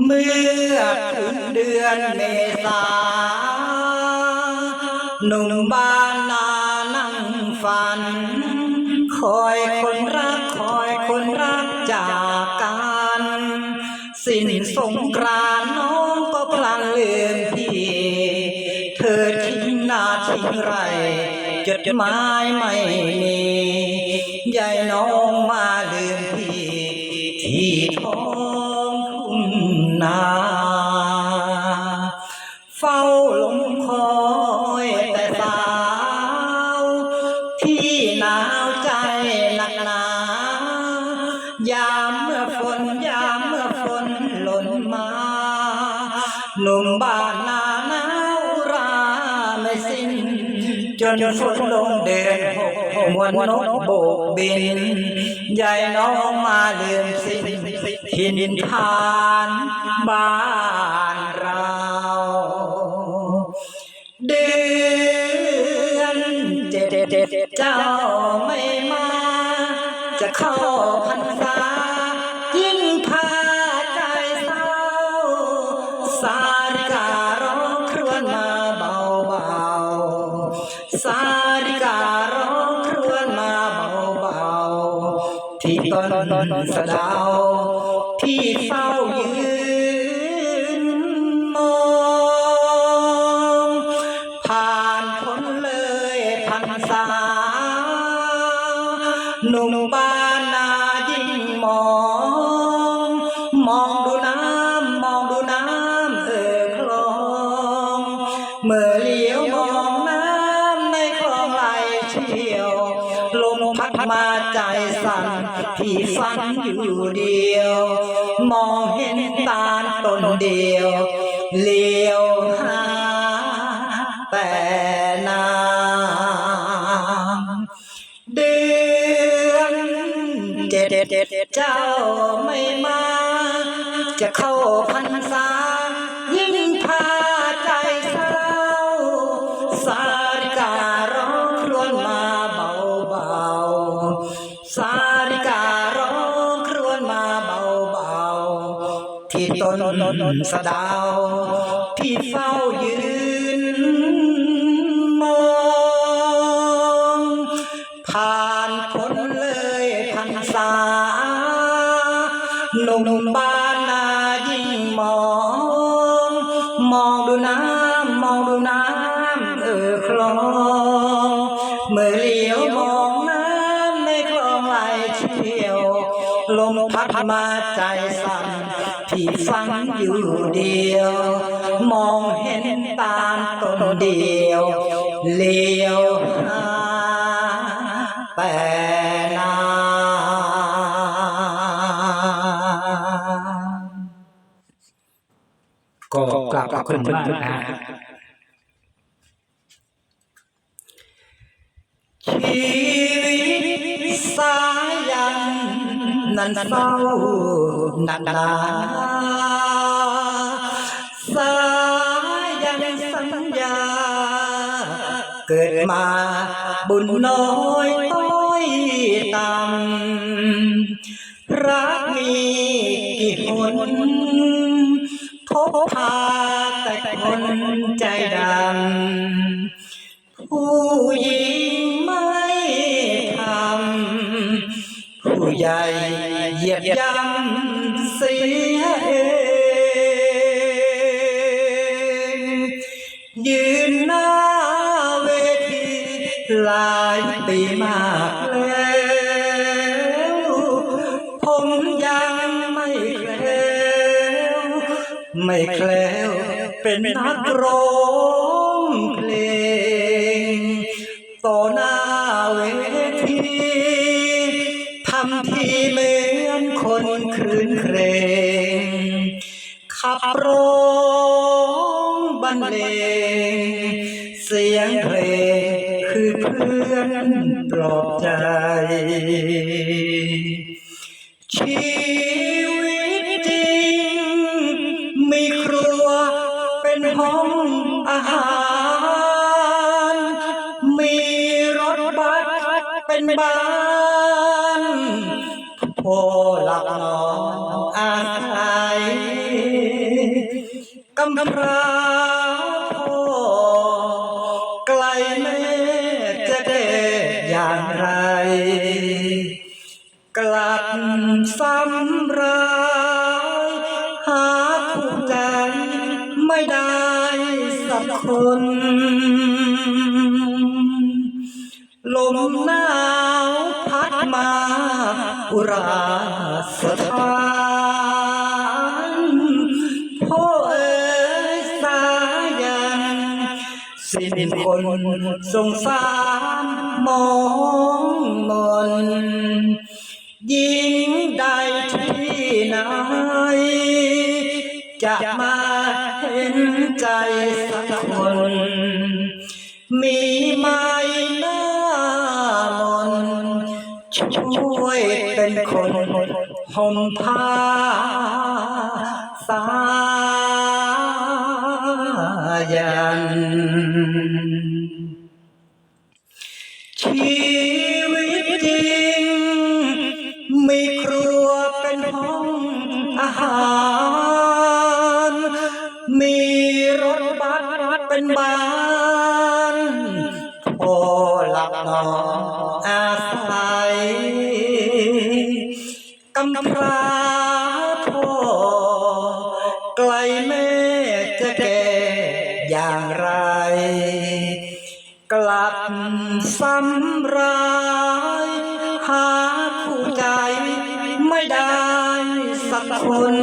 เมื่อถึงเดือนเมษาหนุ่มบ้านนานั่งฝัน คอยคนรักคอยคนรักจากกันสิ้นสงกรานน้องก็พลันลืมพี่เธอทิ้งหน้าทิ้งไรจดหมายไม่มียายน้องาวใจหนักหนายามเมื่อฝนยามเมื่อฝนหล่นมาหนุ่มบ้านนาหนาวราไม่สิ้น จนฝนลงเดือนหกมวนนกโบกบินยายน้องมาเลืมสิ้นทินทานบ้าน เจ็ดเจ้าไม่มา จะเข้าพรรษา ยิ่งพาใจเศร้า สาริการ้องครวญมาเบาเบาสาริการ้องครวญมาเบาเบาที่ต้นสะดาวที่เฝ้ายืนันษาหนุ่มบ้านนายิ่งมอง มองดูน้ำมองดูน้ำเออคลอง เมื่อเลี้ยวมองน้ำในคลองไหลเชี่ยว ลมพัดมาใจสั่นที่ฝันอยู่เดียว มองเห็นตาต้นเดียวเลี้ยวหาแต่ เจ้าไม่มา จะเข้าพรรษา ยิ่งพาใจเศร้า สาริการ้องครวญมาเบาเบาสาริการ้องครวญมาเบาเบาที่ต้นสะดาว นุ่มบ้านนายิ่งมอง มองดูน้ำมองดูน้ำเออคลอง เมื่อเลี้ยวมองน้ำในคลองไหลเชี่ยว ลมพัดมาใจสั่นพี่ฟังอยู่เดียว มองเห็นตาลต้นเดียวเลี้ยวหาแต่น ก็กราบขอบคุณมากนะฮะชีวิตสายันนั้นเฝ้านักหนาสายันสัญญา เกิดมาบุญน้อยต้อยต่ำรักมีกี่คนพบพาแต่ คนใจดำผู้หญิงไม่ทำผู้ใหญ่เหยียบย่ำเสียเองยืนหน้าเวทีหลายปีมากแล้วผมยังไม่แคล้วไม่แคล้ว เป็นนักร้องเพลง ต่อหน้าเวทีทำทีเหมือนคนคืนเครง ขับร้องบรรเลง เสียงเพลงคือเพื่อนปลอบใจ เป็นห้องอาหาร มีรถบัสเป็นบ้านพอหลับนอนอาศัยกำพร้าพ่อไกลแม่จะเด็อย่างไร กลับซ้ำรา น ลมหนาวพัดมาอุราสถานพ่อเอ๋ยสายันสิ้นคนสงสารมองมนยิงใดที่ไหนจะมาเห็นใจสักค น มีไหมหน้ามนช่วยเป็นคนห่มผ้าสายัน ชีวิตจริง มีครัวเป็นห้องอาหาร เป็นบ้านพอหลับนอนอาศัยกำพร้าพ่อไกลแม่จะแก่อย่างไร กลับซ้ำร้ายหาคู่ใจไม่ได้สักคน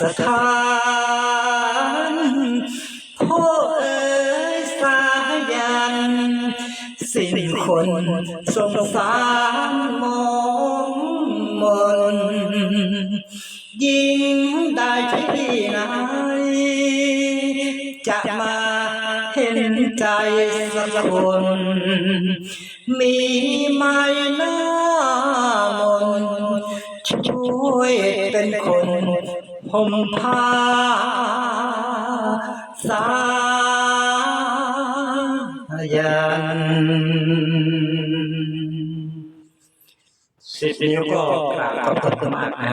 สถานพ่อเอ๋ยสายัน สิ้นคนสงสารมองมนยิงได้ที่ไหนจะมาเห็นใจสักคน มีไหมหน้ามนช่วยเป็นคน ผมพาสายันสิบนิ้วก็กราบขอบคุณมากนะ